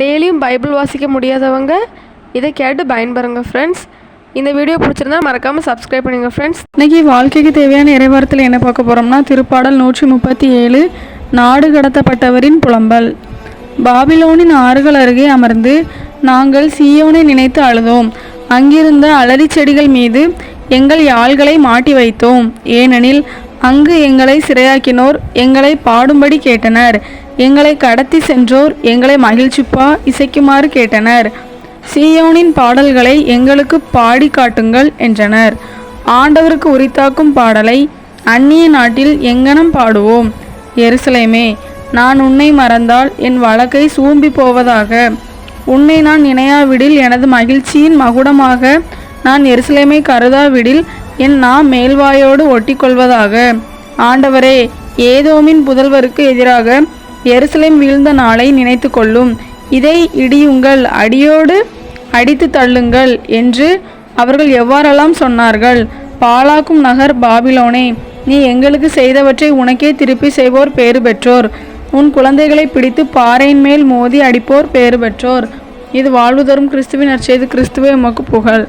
டெய்லியும் பைபிள் வாசிக்க முடியாதவங்க இதை கேட்டு பயன்பெறுங்க ஃப்ரெண்ட்ஸ் இந்த வீடியோ பிடிச்சிருந்தா மறக்காமல் சப்ஸ்கிரைப் பண்ணுங்கள் ஃப்ரெண்ட்ஸ் இன்றைக்கி வாழ்க்கைக்கு தேவையான இறைவாரத்தில் என்ன பார்க்க போகிறோம்னா திருப்பாடல் நூற்றி முப்பத்தி ஏழு நாடு கடத்தப்பட்டவரின் புலம்பல். பாபிலோனின் ஆறுகள் அருகே அமர்ந்து நாங்கள் சீயோனை நினைத்து அழுதோம். அங்கிருந்த அலரி செடிகள் மீது எங்கள் யாழ்களை மாட்டி வைத்தோம். ஏனெனில் அங்கு எங்களை சிறையாக்கினோர் எங்களை பாடும்படி கேட்டனர். எங்களை கடத்தி சென்றோர் எங்களை மகிழ்ச்சிப்பா இசைக்குமாறு கேட்டனர். சீயோனின் பாடல்களை எங்களுக்கு பாடி காட்டுங்கள் என்றனர். ஆண்டவருக்கு உரித்தாக்கும் பாடலை அந்நிய நாட்டில் எங்கனம் பாடுவோம்? எருசலேமே நான் உன்னை மறந்தால் என் வழக்கை சூம்பி போவதாக. உன்னை நான் நினையாவிடில் எனது மகிழ்ச்சியின் மகுடமாக நான் எருசலேமை கருதாவிடில் என் நா மேல்வாயோடு ஒட்டிக்கொள்வதாக. ஆண்டவரே ஏதோமின் புதல்வருக்கு எதிராக எருசலேம் வீழ்ந்த நாளை நினைத்து கொள்ளும் இதை இடியுங்கள் அடியோடு அடித்து தள்ளுங்கள் என்று அவர்கள் எவ்வாறெல்லாம் சொன்னார்கள்? பாலாக்கும் நகர் பாபிலோனே நீ எங்களுக்கு செய்தவற்றை உனக்கே திருப்பி செய்வோர் பேறு பெற்றோர். உன் குழந்தைகளை பிடித்து பாறையின் மேல் மோதி அடிப்போர் பேறு பெற்றோர். இது வாழ்வு தரும் கிறிஸ்துவின் நற்செய்து கிறிஸ்துவே உமக்கு புகழ்.